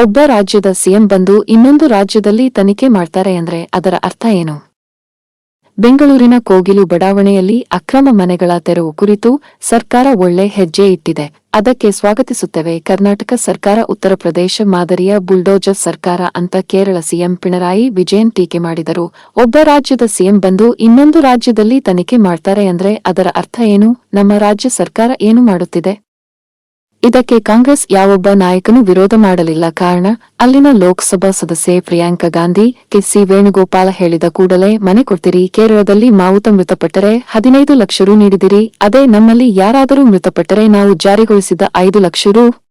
ಒಬ್ಬ ರಾಜ್ಯದ ಸಿಎಂ ಬಂದು ಇನ್ನೊಂದು ರಾಜ್ಯದಲ್ಲಿ ತನಿಖೆ ಮಾಡ್ತಾರೆ ಅಂದ್ರೆ ಅದರ ಅರ್ಥ ಏನು? ಬೆಂಗಳೂರಿನ ಕೋಗಿಲು ಬಡಾವಣೆಯಲ್ಲಿ ಅಕ್ರಮ ಮನೆಗಳ ತೆರವು ಕುರಿತು ಸರ್ಕಾರ ಒಳ್ಳೆ ಹೆಜ್ಜೆ ಇಟ್ಟಿದೆ. ಅದಕ್ಕೆ ಸ್ವಾಗತಿಸುತ್ತೇವೆ ಕರ್ನಾಟಕ ಸರ್ಕಾರ, ಉತ್ತರ ಪ್ರದೇಶ ಮಾದರಿಯ ಬುಲ್ಡೋಜರ್ ಸರ್ಕಾರ ಅಂತ ಕೇರಳ ಸಿಎಂ ಪಿಣರಾಯಿ ವಿಜಯನ್ ಟೀಕೆ ಮಾಡಿದರು. ಒಬ್ಬ ರಾಜ್ಯದ ಸಿಎಂ ಬಂದು ಇನ್ನೊಂದು ರಾಜ್ಯದಲ್ಲಿ ತನಿಖೆ ಮಾಡ್ತಾರೆ ಅಂದ್ರೆ ಅದರ ಅರ್ಥ ಏನು? ನಮ್ಮ ರಾಜ್ಯ ಸರ್ಕಾರ ಏನು ಮಾಡುತ್ತಿದೆ? ಇದಕ್ಕೆ ಕಾಂಗ್ರೆಸ್ ಯಾವೊಬ್ಬ ನಾಯಕನೂ ವಿರೋಧ ಮಾಡಲಿಲ್ಲ. ಕಾರಣ, ಅಲ್ಲಿನ ಲೋಕಸಭಾ ಸದಸ್ಯೆ ಪ್ರಿಯಾಂಕಾ ಗಾಂಧಿ, ಕೆಸಿ ವೇಣುಗೋಪಾಲ ಹೇಳಿದ ಕೂಡಲೇ, ಮನೆ ಕೊಡ್ತೀರಿ. ಕೇರಳದಲ್ಲಿ ಮಾವುತ ಮೃತಪಟ್ಟರೆ ಹದಿನೈದು ಲಕ್ಷ ರು ನೀಡಿದಿರಿ. ಅದೇ ನಮ್ಮಲ್ಲಿ ಯಾರಾದರೂ ಮೃತಪಟ್ಟರೆ ನಾವು ಜಾರಿಗೊಳಿಸಿದ ಐದು ಲಕ್ಷ ರು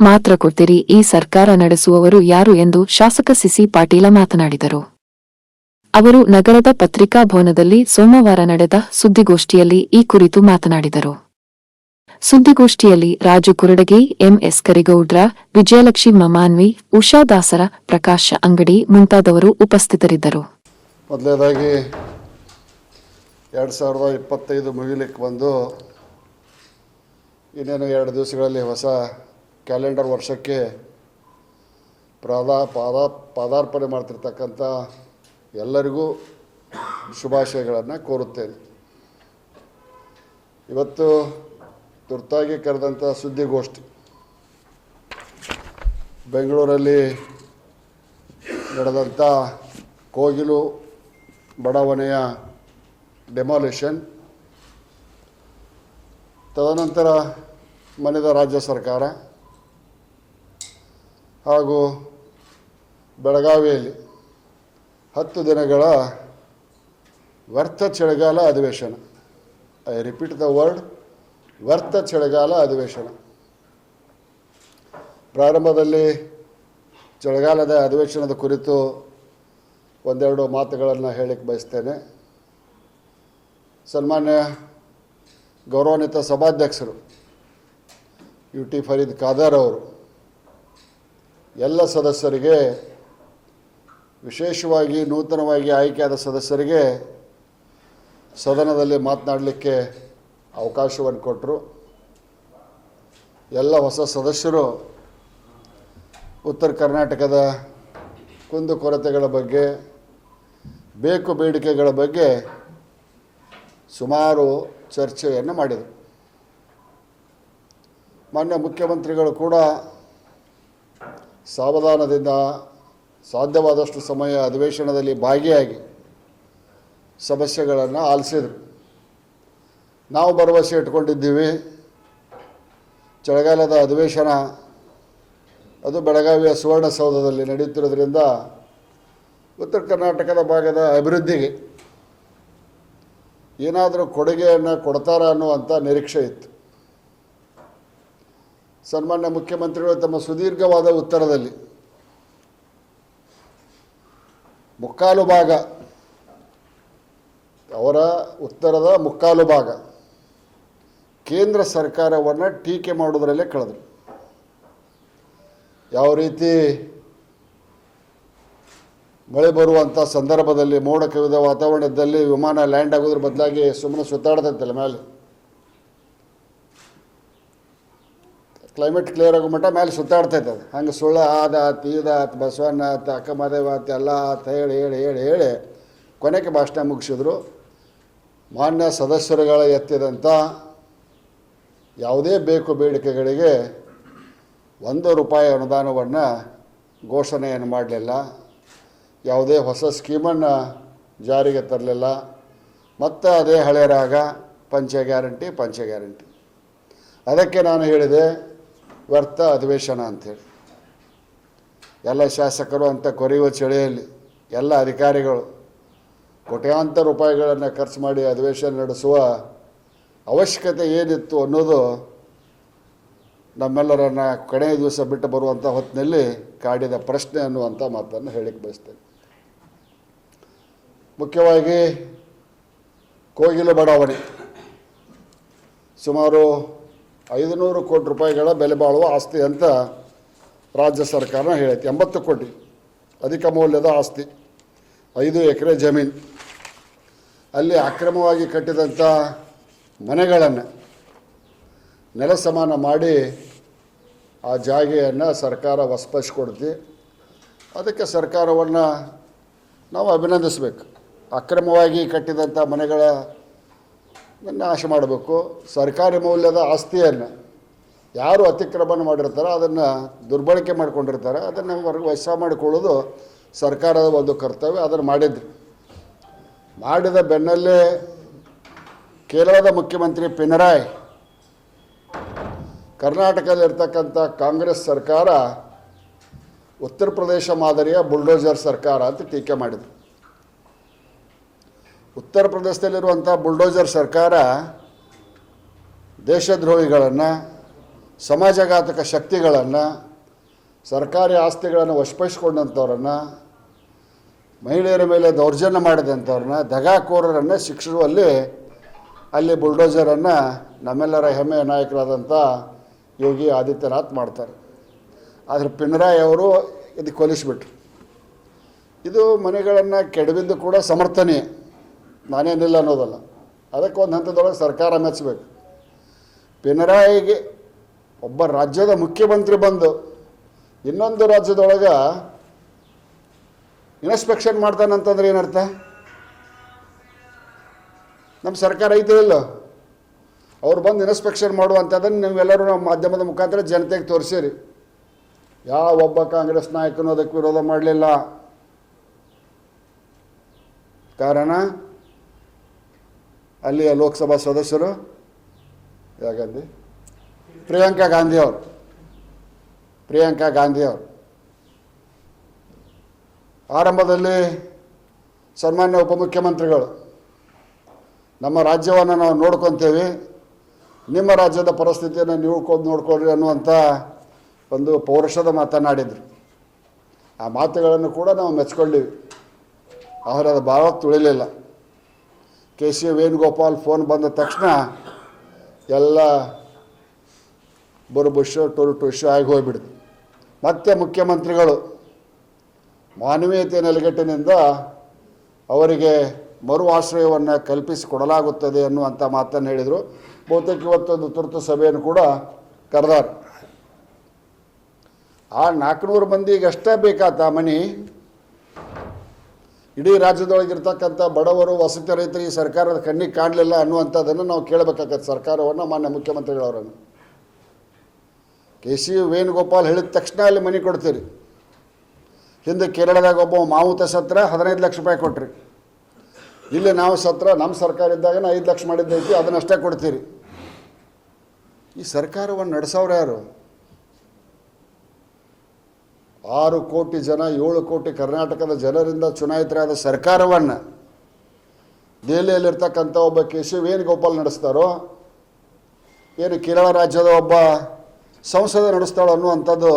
ಮಾತ್ರ ಕೊಡ್ತೀರಿ. ಈ ಸರ್ಕಾರ ನಡೆಸುವವರು ಯಾರು? ಎಂದು ಶಾಸಕ ಸಿಸಿ ಪಾಟೀಲ ಮಾತನಾಡಿದರು. ಅವರು ನಗರದ ಪತ್ರಿಕಾ ಭವನದಲ್ಲಿ ಸೋಮವಾರ ನಡೆದ ಸುದ್ದಿಗೋಷ್ಠಿಯಲ್ಲಿ ಈ ಕುರಿತು ಮಾತನಾಡಿದರು. ಸುದ್ದಿಗೋಷ್ಠಿಯಲ್ಲಿ ರಾಜು ಕುರಡಗಿ, ಎಂಎಸ್ ಕರಿಗೌಡ್ರ, ವಿಜಯಲಕ್ಷ್ಮಿ ಮಮಾನ್ವಿ, ಉಷಾ ದಾಸರ, ಪ್ರಕಾಶ ಅಂಗಡಿ ಮುಂತಾದವರು ಉಪಸ್ಥಿತರಿದ್ದರು. ಮೊದಲನೇದಾಗಿ ಎರಡು ಸಾವಿರದ ಇಪ್ಪತ್ತೈದು ಮುಗಿಲಿಕ್ಕೆ ಬಂದು ಇನ್ನೇನು ಎರಡು ದಿವಸಗಳಲ್ಲಿ ಹೊಸ ಕ್ಯಾಲೆಂಡರ್ ವರ್ಷಕ್ಕೆ ಪ್ರಾದಾ ಪಾದ, ಪಾದಾರ್ಪಣೆ ಮಾಡ್ತಿರ್ತಕ್ಕಂಥ ಎಲ್ಲರಿಗೂ ಶುಭಾಶಯಗಳನ್ನು ಕೋರುತ್ತೇನೆ. ಇವತ್ತು ತುರ್ತಾಗಿ ಕರೆದಂಥ ಸುದ್ದಿಗೋಷ್ಠಿ. ಬೆಂಗಳೂರಲ್ಲಿ ನಡೆದಂಥ ಕೋಗಿಲು ಬಡಾವಣೆಯ ಡೆಮಾಲಿಷನ್, ತದನಂತರ ಮನೆದ ರಾಜ್ಯ ಸರ್ಕಾರ ಹಾಗೂ ಬೆಳಗಾವಿಯಲ್ಲಿ ಹತ್ತು ದಿನಗಳ ವ್ಯರ್ಥ ಚಳಿಗಾಲ ಅಧಿವೇಶನ. ಐ ರಿಪೀಟ್ ದ ವರ್ಡ್ ವ್ಯರ್ಥ ಚಳಿಗಾಲ ಅಧಿವೇಶನ. ಪ್ರಾರಂಭದಲ್ಲಿ ಚಳಿಗಾಲದ ಅಧಿವೇಶನದ ಕುರಿತು ಒಂದೆರಡು ಮಾತುಗಳನ್ನು ಹೇಳಕ್ಕೆ ಬಯಸ್ತೇನೆ. ಸನ್ಮಾನ್ಯ ಗೌರವಾನ್ವಿತ ಸಭಾಧ್ಯಕ್ಷರು ಯು ಟಿ ಫರೀದ್ ಖಾದರ್ ಅವರು, ಎಲ್ಲ ಸದಸ್ಯರಿಗೆ, ವಿಶೇಷವಾಗಿ ನೂತನವಾಗಿ ಆಯ್ಕೆಯಾದ ಸದಸ್ಯರಿಗೆ ಸದನದಲ್ಲಿ ಮಾತನಾಡಲಿಕ್ಕೆ ಅವಕಾಶವನ್ನು ಕೊಟ್ಟರು. ಎಲ್ಲ ಹೊಸ ಸದಸ್ಯರು ಉತ್ತರ ಕರ್ನಾಟಕದ ಕುಂದುಕೊರತೆಗಳ ಬಗ್ಗೆ, ಬೇಕು ಬೇಡಿಕೆಗಳ ಬಗ್ಗೆ ಸುಮಾರು ಚರ್ಚೆಯನ್ನು ಮಾಡಿದರು. ಮಾನ್ಯ ಮುಖ್ಯಮಂತ್ರಿಗಳು ಕೂಡ ಸಾವಧಾನದಿಂದ ಸಾಧ್ಯವಾದಷ್ಟು ಸಮಯ ಅಧಿವೇಶನದಲ್ಲಿ ಭಾಗಿಯಾಗಿ ಸಮಸ್ಯೆಗಳನ್ನು ಆಲಿಸಿದರು. ನಾವು ಭರವಸೆ ಇಟ್ಕೊಂಡಿದ್ದೀವಿ. ಚಳಿಗಾಲದ ಅಧಿವೇಶನ, ಅದು ಬೆಳಗಾವಿಯ ಸುವರ್ಣಸೌಧದಲ್ಲಿ ನಡೆಯುತ್ತಿರೋದ್ರಿಂದ ಉತ್ತರ ಕರ್ನಾಟಕದ ಭಾಗದ ಅಭಿವೃದ್ಧಿಗೆ ಏನಾದರೂ ಕೊಡುಗೆಯನ್ನು ಕೊಡ್ತಾರ ಅನ್ನುವಂಥ ನಿರೀಕ್ಷೆ ಇತ್ತು. ಸನ್ಮಾನ್ಯ ಮುಖ್ಯಮಂತ್ರಿಗಳು ತಮ್ಮ ಸುದೀರ್ಘವಾದ ಉತ್ತರದಲ್ಲಿ ಮುಕ್ಕಾಲು ಭಾಗ ಅವರ ಉತ್ತರದ ಮುಕ್ಕಾಲು ಭಾಗ ಕೇಂದ್ರ ಸರ್ಕಾರವನ್ನು ಟೀಕೆ ಮಾಡೋದರಲ್ಲೇ ಕಳೆದರು. ಯಾವ ರೀತಿ ಮಳೆ ಬರುವಂಥ ಸಂದರ್ಭದಲ್ಲಿ ಮೋಡ ಕವಿದ ವಾತಾವರಣದಲ್ಲಿ ವಿಮಾನ ಲ್ಯಾಂಡ್ ಆಗೋದ್ರ ಬದಲಾಗಿ ಸುಮ್ಮನೆ ಸುತ್ತಾಡ್ತೈತಲ್ಲ ಮೇಲೆ ಕ್ಲೈಮೇಟ್ ಕ್ಲಿಯರ್ ಆಗೋ ಮಟ್ಟ ಮೇಲೆ ಸುತ್ತಾಡ್ತೈತೆ ಅದು ಹಂಗೆ ಸುಳ್ಳ ಆದ ಆತು ಬಸವಣ್ಣ ಆತ ಅಕ್ಕ ಆತ ಆತು, ಎಲ್ಲ ಆತ ಹೇಳಿ ಹೇಳಿ ಹೇಳಿ ಹೇಳಿ ಕೊನೆಗೆ ಭಾಷಣ ಮುಗಿಸಿದ್ರು. ಮಾನ್ಯ ಸದಸ್ಯರುಗಳ ಎತ್ತಿದಂಥ ಯಾವುದೇ ಬೇಕು ಬೇಡಿಕೆಗಳಿಗೆ ಒಂದು ರೂಪಾಯಿ ಅನುದಾನವನ್ನು ಘೋಷಣೆಯನ್ನು ಮಾಡಲಿಲ್ಲ. ಯಾವುದೇ ಹೊಸ ಸ್ಕೀಮನ್ನು ಜಾರಿಗೆ ತರಲಿಲ್ಲ. ಮತ್ತು ಅದೇ ಹಳೆ ರಾಗ, ಪಂಚ ಗ್ಯಾರಂಟಿ ಪಂಚ ಗ್ಯಾರಂಟಿ. ಅದಕ್ಕೆ ನಾನು ಹೇಳಿದೆ, ವ್ಯರ್ಥ ಅಧಿವೇಶನ ಅಂಥೇಳಿ ಎಲ್ಲ ಶಾಸಕರು ಅಂತ ಕೊರೆಯುವ ಚಳಿಯಲ್ಲಿ ಎಲ್ಲ ಅಧಿಕಾರಿಗಳು ಕೋಟ್ಯಾಂತರ ರೂಪಾಯಿಗಳನ್ನು ಖರ್ಚು ಮಾಡಿ ಅಧಿವೇಶನ ನಡೆಸುವ ಅವಶ್ಯಕತೆ ಏನಿತ್ತು ಅನ್ನೋದು ನಮ್ಮೆಲ್ಲರನ್ನ ಕಡೆಯ ದಿವಸ ಬಿಟ್ಟು ಬರುವಂಥ ಹೊತ್ತಿನಲ್ಲಿ ಕಾಡಿದ ಪ್ರಶ್ನೆ ಅನ್ನುವಂಥ ಮಾತನ್ನು ಹೇಳಿಕ್ಕೆ ಬಯಸ್ತೇನೆ. ಮುಖ್ಯವಾಗಿ ಕೋಗಿಲು ಬಡಾವಣೆ. ಸುಮಾರು ಐದುನೂರು ಕೋಟಿ ರೂಪಾಯಿಗಳ ಬೆಲೆ ಬಾಳುವ ಆಸ್ತಿ ಅಂತ ರಾಜ್ಯ ಸರ್ಕಾರ ಹೇಳೈತಿ ಎಂಬತ್ತು ಕೋಟಿ ಅಧಿಕ ಮೌಲ್ಯದ ಆಸ್ತಿ. ಐದು ಎಕರೆ ಜಮೀನು. ಅಲ್ಲಿ ಅಕ್ರಮವಾಗಿ ಕಟ್ಟಿದಂಥ ಮನೆಗಳನ್ನು ನೆಲ ಸಮಾನ ಮಾಡಿ ಆ ಜಾಗೆಯನ್ನು ಸರ್ಕಾರ ವಶಪಡಿಸ್ಕೊಡ್ತಿ ಅದಕ್ಕೆ ಸರ್ಕಾರವನ್ನು ನಾವು ಅಭಿನಂದಿಸಬೇಕು. ಅಕ್ರಮವಾಗಿ ಕಟ್ಟಿದಂಥ ಮನೆಗಳ ನಾಶ ಮಾಡಬೇಕು. ಸರ್ಕಾರಿ ಮೌಲ್ಯದ ಆಸ್ತಿಯನ್ನು ಯಾರು ಅತಿಕ್ರಮಣ ಮಾಡಿರ್ತಾರೋ ಅದನ್ನು ದುರ್ಬಳಕೆ ಮಾಡ್ಕೊಂಡಿರ್ತಾರೆ. ಅದನ್ನು ವಶ ಮಾಡಿಕೊಳ್ಳೋದು ಸರ್ಕಾರದ ಒಂದು ಕರ್ತವ್ಯ. ಅದನ್ನು ಮಾಡಿದ್ರು. ಮಾಡಿದ ಬೆನ್ನಲ್ಲೇ ಕೇರಳದ ಮುಖ್ಯಮಂತ್ರಿ ಪಿನರಾಯ್ ಕರ್ನಾಟಕದಲ್ಲಿರ್ತಕ್ಕಂಥ ಕಾಂಗ್ರೆಸ್ ಸರ್ಕಾರ ಉತ್ತರ ಪ್ರದೇಶ ಮಾದರಿಯ ಬುಲ್ಡೋಜರ್ ಸರ್ಕಾರ ಅಂತ ಟೀಕೆ ಮಾಡಿದರು. ಉತ್ತರ ಪ್ರದೇಶದಲ್ಲಿರುವಂಥ ಬುಲ್ಡೋಜರ್ ಸರ್ಕಾರ ದೇಶದ್ರೋಹಿಗಳನ್ನು, ಸಮಾಜಘಾತಕ ಶಕ್ತಿಗಳನ್ನು, ಸರ್ಕಾರಿ ಆಸ್ತಿಗಳನ್ನು ವಶಪಡಿಸ್ಕೊಂಡಂಥವ್ರನ್ನು, ಮಹಿಳೆಯರ ಮೇಲೆ ದೌರ್ಜನ್ಯ ಮಾಡಿದಂಥವ್ರನ್ನ, ದಗಾಕೋರರನ್ನು ಶಿಕ್ಷಿಸುವಲ್ಲಿ ಅಲ್ಲಿ ಬುಲ್ಡೋಸರನ್ನು ನಮ್ಮೆಲ್ಲರ ಹೆಮ್ಮೆಯ ನಾಯಕರಾದಂಥ ಯೋಗಿ ಆದಿತ್ಯನಾಥ್ ಮಾಡ್ತಾರೆ. ಆದರೆ ಪಿಣರಾಯ್ ಅವರು ಇದು ಕೊಲಿಸ್ಬಿಟ್ರು. ಇದು ಮನೆಗಳನ್ನು ಕೆಡವಿದ್ದು ಕೂಡ ಸಮರ್ಥನೆ. ನಾನೇನಿಲ್ಲ ಅನ್ನೋದಲ್ಲ. ಅದಕ್ಕೆ ಒಂದು ಹಂತದೊಳಗೆ ಸರ್ಕಾರ ಮೆಚ್ಚಬೇಕು ಪಿಣರಾಯಿಗೆ ಒಬ್ಬ ರಾಜ್ಯದ ಮುಖ್ಯಮಂತ್ರಿ ಬಂದು ಇನ್ನೊಂದು ರಾಜ್ಯದೊಳಗೆ ಇನ್ಸ್ಪೆಕ್ಷನ್ ಮಾಡ್ತಾನಂತಂದ್ರೆ ಏನರ್ಥ? ನಮ್ಮ ಸರ್ಕಾರ ಐತೆ ಇಲ್ಲ? ಅವ್ರು ಬಂದು ಇನ್ಸ್ಪೆಕ್ಷನ್ ಮಾಡುವಂಥದ್ದನ್ನು ನೀವೆಲ್ಲರೂ ನಮ್ಮ ಮಾಧ್ಯಮದ ಮುಖಾಂತರ ಜನತೆಗೆ ತೋರಿಸಿರಿ. ಯಾವ ಒಬ್ಬ ಕಾಂಗ್ರೆಸ್ ನಾಯಕನೂ ಅದಕ್ಕೆ ವಿರೋಧ ಮಾಡಲಿಲ್ಲ. ಕಾರಣ? ಅಲ್ಲಿಯ ಲೋಕಸಭಾ ಸದಸ್ಯರು? ಯಾಕಂದು ಪ್ರಿಯಾಂಕಾ ಗಾಂಧಿ ಅವರು. ಪ್ರಿಯಾಂಕಾ ಗಾಂಧಿ ಅವರು. ಆರಂಭದಲ್ಲಿ ಸನ್ಮಾನ್ಯ ಉಪಮುಖ್ಯಮಂತ್ರಿಗಳು. ನಮ್ಮ ರಾಜ್ಯವನ್ನು ನಾವು ನೋಡ್ಕೊತೇವೆ. ನಿಮ್ಮ ರಾಜ್ಯದ ಪರಿಸ್ಥಿತಿಯನ್ನು ನೀವು ಕೊಂದು ನೋಡ್ಕೊಳ್ರಿ ಅನ್ನುವಂಥ ಒಂದು ಪೌರುಷದ ಮಾತನಾಡಿದರು. ಆ ಮಾತುಗಳನ್ನು ಕೂಡ ನಾವು ಮೆಚ್ಕೊಂಡಿವಿ ಅವರು ಅದು ತುಳಿಲಿಲ್ಲ. ಕೆ ಸಿ ವೇಣುಗೋಪಾಲ್ ಫೋನ್ ಬಂದ ತಕ್ಷಣ ಎಲ್ಲ ಬುರುಬುಷು ಟುರು ಟುಷು ಆಗಿ ಹೋಗಿಬಿಡ್ತು. ಮತ್ತೆ ಮುಖ್ಯಮಂತ್ರಿಗಳು ಮಾನವೀಯತೆ ನೆಲೆಗಟ್ಟಿನಿಂದ ಅವರಿಗೆ ಮರು ಆಶ್ರಯವನ್ನು ಕಲ್ಪಿಸಿಕೊಡಲಾಗುತ್ತದೆ ಅನ್ನುವಂಥ ಮಾತನ್ನು ಹೇಳಿದರು. ಬಹುತೇಕ ಇವತ್ತೊಂದು ತುರ್ತು ಸಭೆಯನ್ನು ಕೂಡ ಕರೆದಾರ. ಆ ನಾಲ್ಕುನೂರು ಮಂದಿಗೆ ಅಷ್ಟೇ ಬೇಕಾತ ಮನೆ. ಇಡೀ ರಾಜ್ಯದೊಳಗಿರ್ತಕ್ಕಂಥ ಬಡವರು, ವಸತಿ ರೈತರಿಗೆ ಸರ್ಕಾರದ ಕಣ್ಣಿಗೆ ಕಾಣಲಿಲ್ಲ ಅನ್ನುವಂಥದ್ದನ್ನು ನಾವು ಕೇಳಬೇಕಾಗತ್ತೆ ಸರ್ಕಾರವನ್ನು, ಮಾನ್ಯ ಮುಖ್ಯಮಂತ್ರಿಗಳವರನ್ನು. ಕೆ ಸಿ ವೇಣುಗೋಪಾಲ್ ಹೇಳಿದ ತಕ್ಷಣ ಅಲ್ಲಿ ಮನೆ ಕೊಡ್ತೀರಿ. ಹಿಂದೆ ಕೇರಳದಾಗ ಒಬ್ಬ ಮಾವುತ ಸತ್ರ ಹದಿನೈದು ಲಕ್ಷ ರೂಪಾಯಿ ಕೊಟ್ರಿ. ಇಲ್ಲಿ, ನಾವು ಸತ್ರ ನಮ್ಮ ಸರ್ಕಾರ ಇದ್ದಾಗ ಐದು ಲಕ್ಷ ಮಾಡಿದ್ದೈತಿ ಅದನ್ನಷ್ಟೇ ಕೊಡ್ತೀರಿ. ಈ ಸರ್ಕಾರವನ್ನು ನಡೆಸೋರು ಯಾರು? ಆರು ಕೋಟಿ ಜನ, ಏಳು ಕೋಟಿ ಕರ್ನಾಟಕದ ಜನರಿಂದ ಚುನಾಯಿತರಾದ ಸರ್ಕಾರವನ್ನು ದೆಹಲಿಯಲ್ಲಿರ್ತಕ್ಕಂಥ ಒಬ್ಬ ಕೆ ಸಿ ವೇಣುಗೋಪಾಲ್ ನಡೆಸ್ತಾರೋ? ಏನು ಕೇರಳ ರಾಜ್ಯದ ಒಬ್ಬ ಸಂಸದ ನಡೆಸ್ತಾಳೋ ಅನ್ನುವಂಥದ್ದು